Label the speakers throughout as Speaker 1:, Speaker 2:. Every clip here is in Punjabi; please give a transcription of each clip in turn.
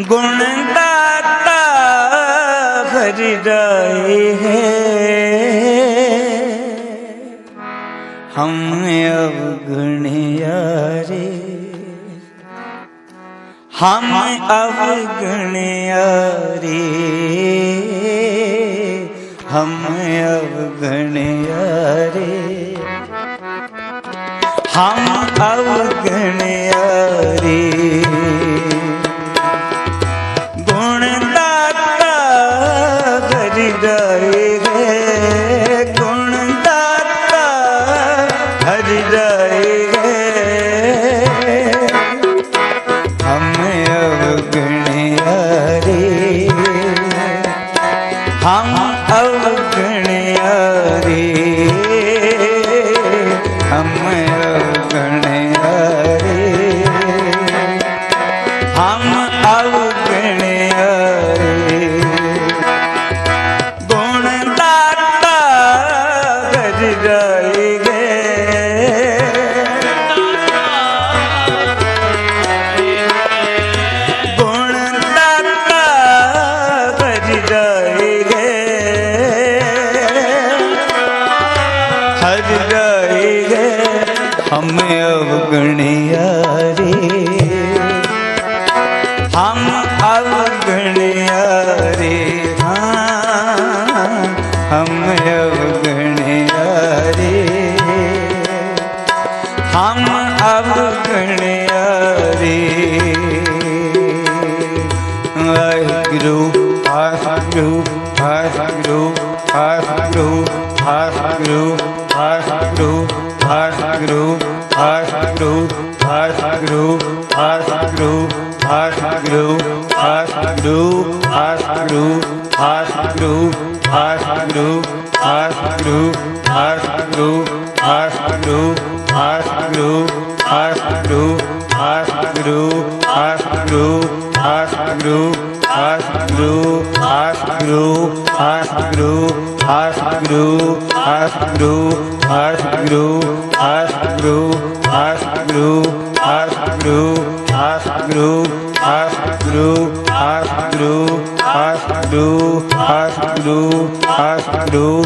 Speaker 1: ਗੁਣ ਦਾਤਾ ਫਰਦਾਏ ਹੈ। ਹਮ ਅਵਗਣ ਯਾਰੇ। ਹਮ ਅਵਗਣ ਯਾਰੇ। ਹਮ ਅਵਗਣ ਯਾਰੇ। ਹਮ ਅਵਗਣ ਯਾਰੇ। ਸਤਿਗੁਰੂ ਸਤਿਗੁਰੂ ਸਤਿਗੁਰੂ ਸਤਿਗੁਰੂ ਸਤਿਗੁਰੂ ਸਤਿਗੁਰੂ ਸਤਿਗੁਰੂ ਸਤਿਗੁਰੂ ਸਤਿਗੁਰੂ ਸਤਿਗੁਰੂ ਸਤਿਗੁਰੂ ਸਤਿਗੁਰੂ ਸਤਿਗੁਰੂ ਸਤਿਗੁਰੂ ਸਤਿਗੁਰੂ ਸਤਿਗੁਰੂ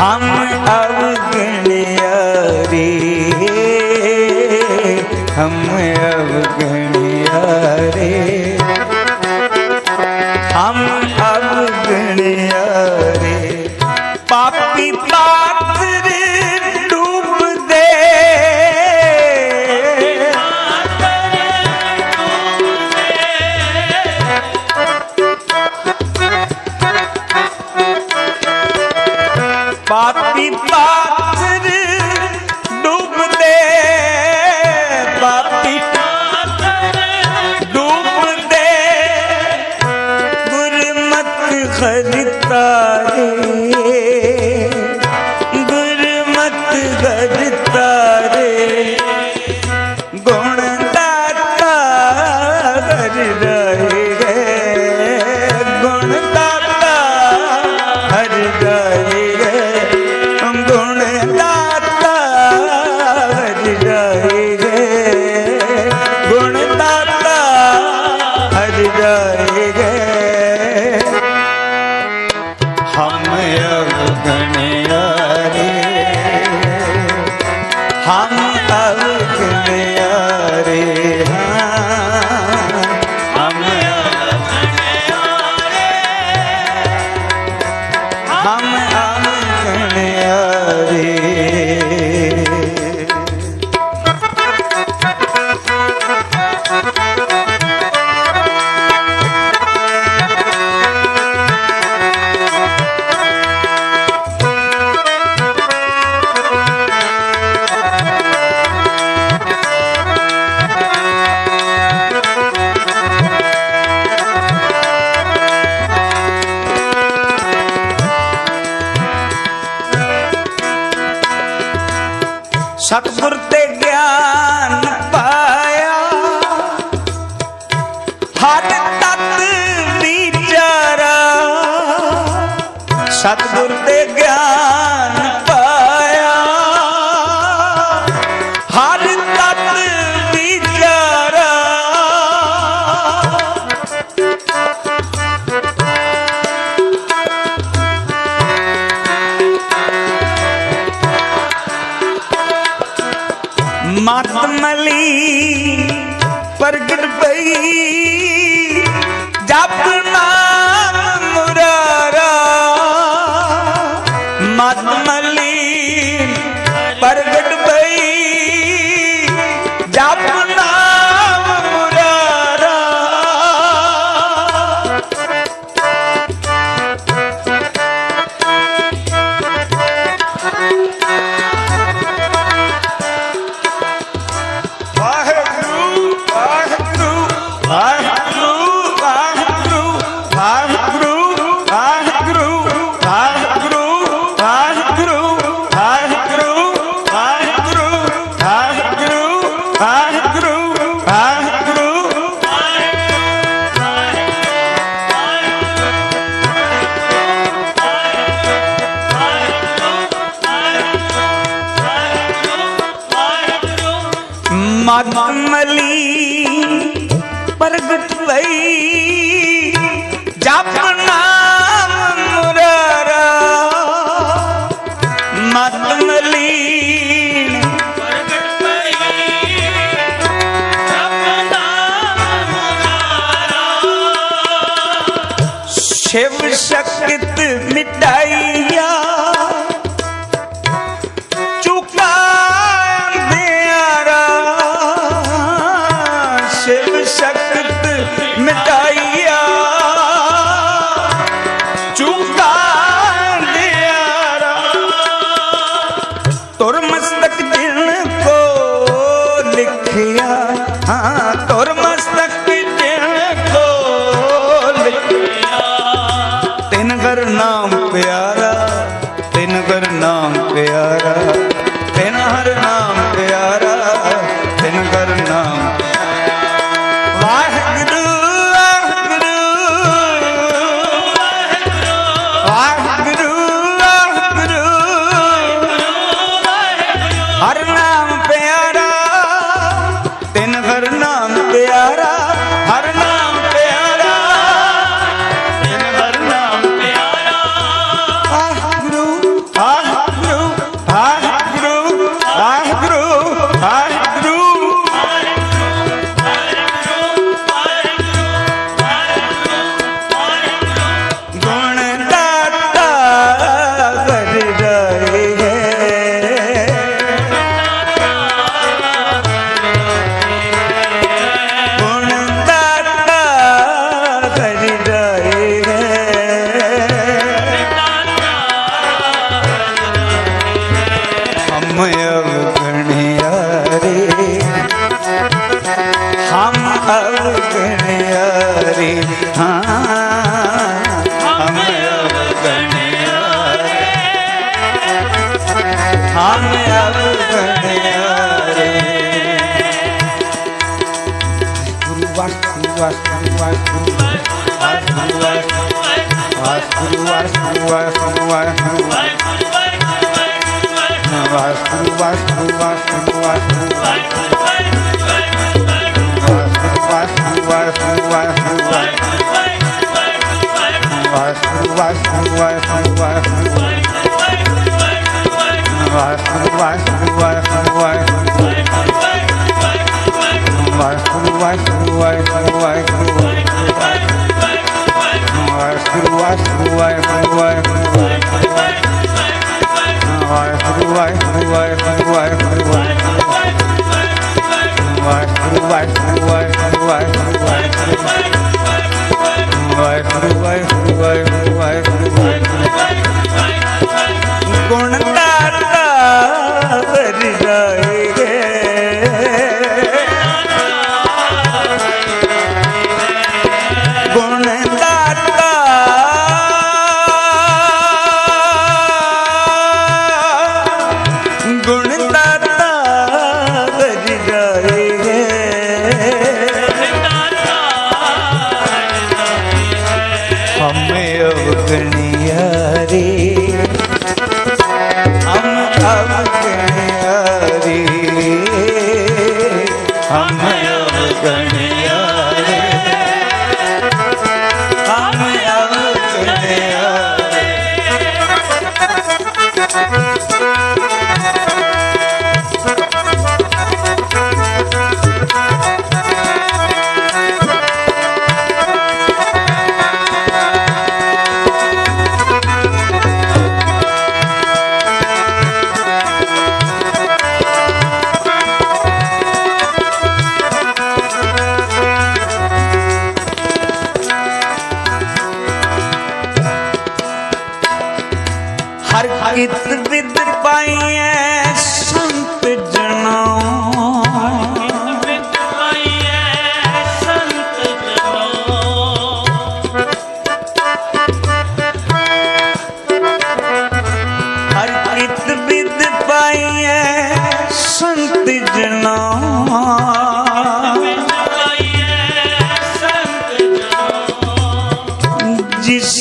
Speaker 1: हम अवगण्य रे हम अवगण्य रे हरे every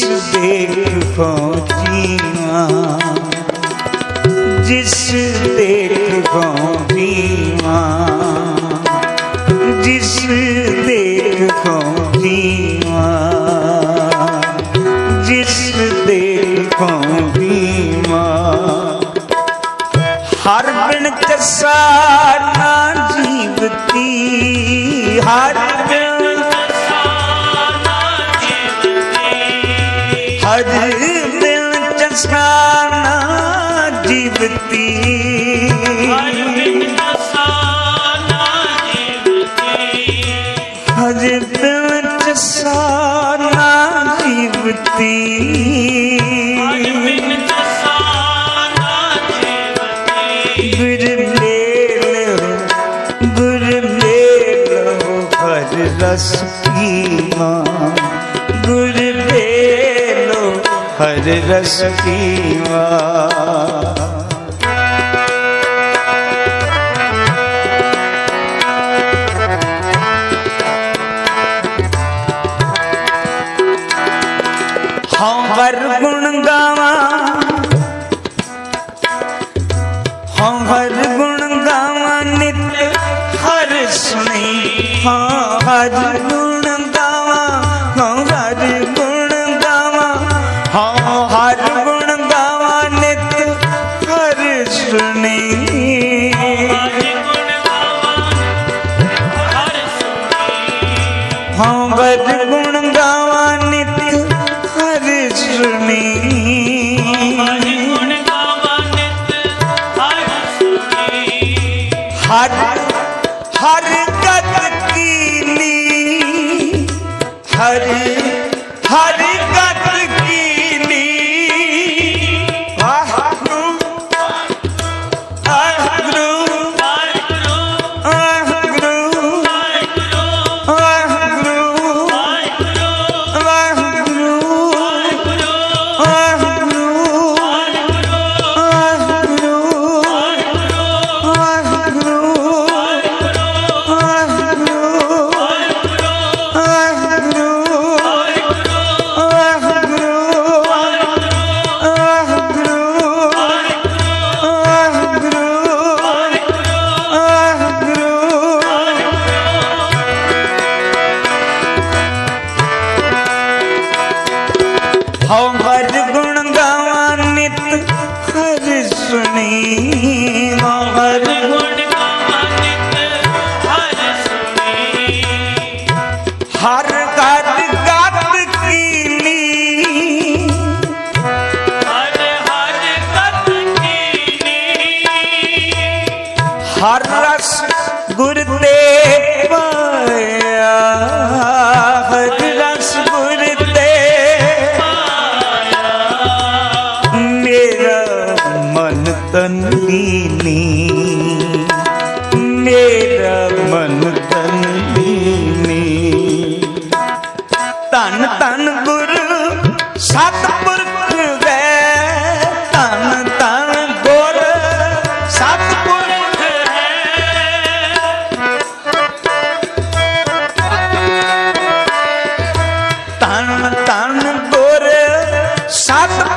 Speaker 1: ਦੇਖ ਪਹੁੰਚੀਆਂ ਜਿਸ ਦੇਖ ਪਹੁੰਚੀਆਂ ਨਾ ਜੀਵਤੀ। ਰਸ ਕੀ ਮਾਂ। ਗੁਰ ਹਰ ਰਸ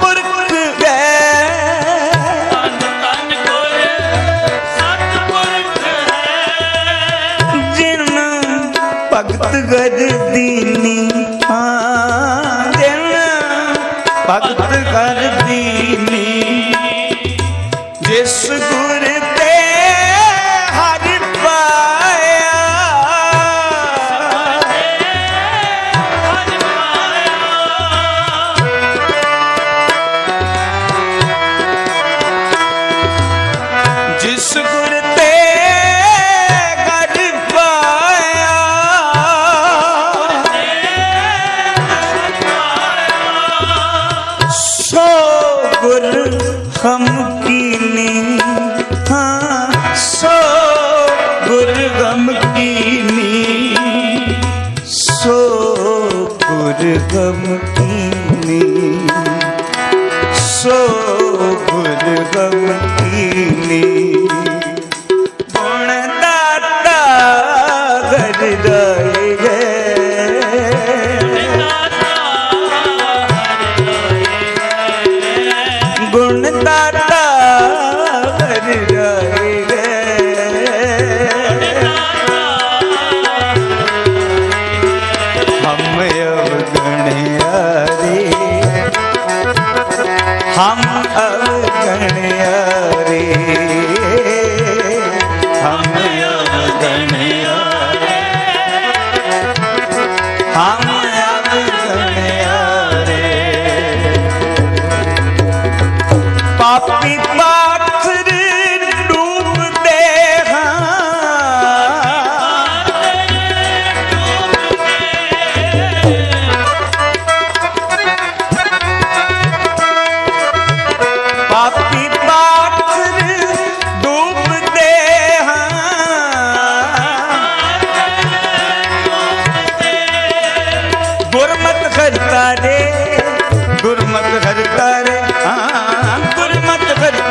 Speaker 1: पर गुर हम कीनी हाँ सो गुर गम कीनी सो गुर गम कीनी सो गुर गम कीनी गणे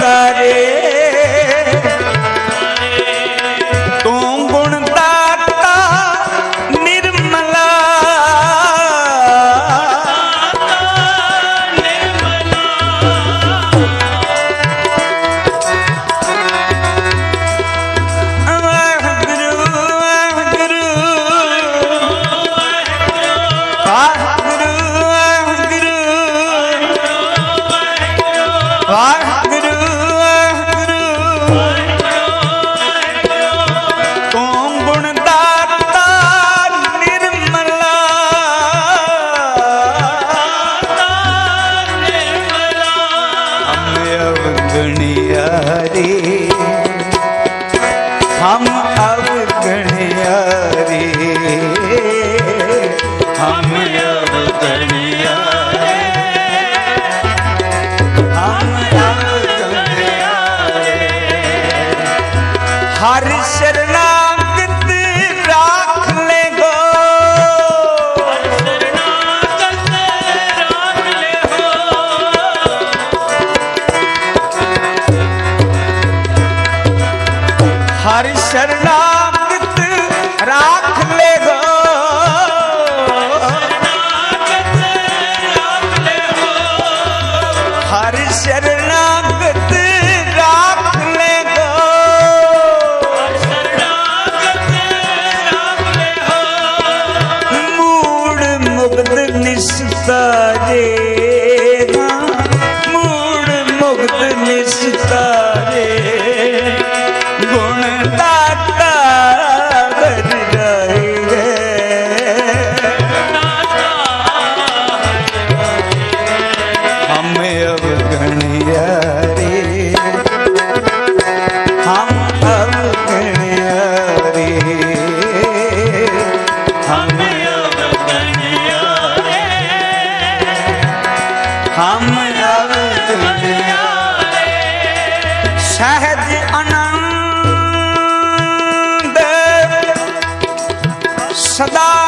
Speaker 1: Hare রে 감사합니다.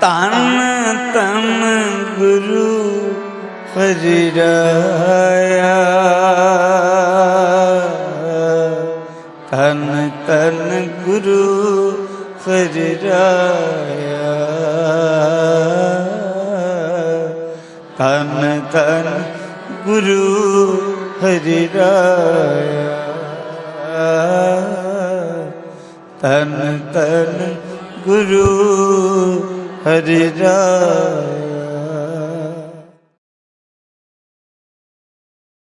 Speaker 1: ਤਨ ਤਨ ਗੁਰੂ ਹਰਿ ਰਾਇਆ ਤਨ ਤਨ ਗੁਰੂ ਹਰਿ ਰਾਇਆ ਤਨ ਤਨ ਗੁਰੂ ਹਰਿ ਰਾਇਆ। ਤਨ ਤਨ ਗੁਰੂ ਹਰਿ ਰਾਇਆ।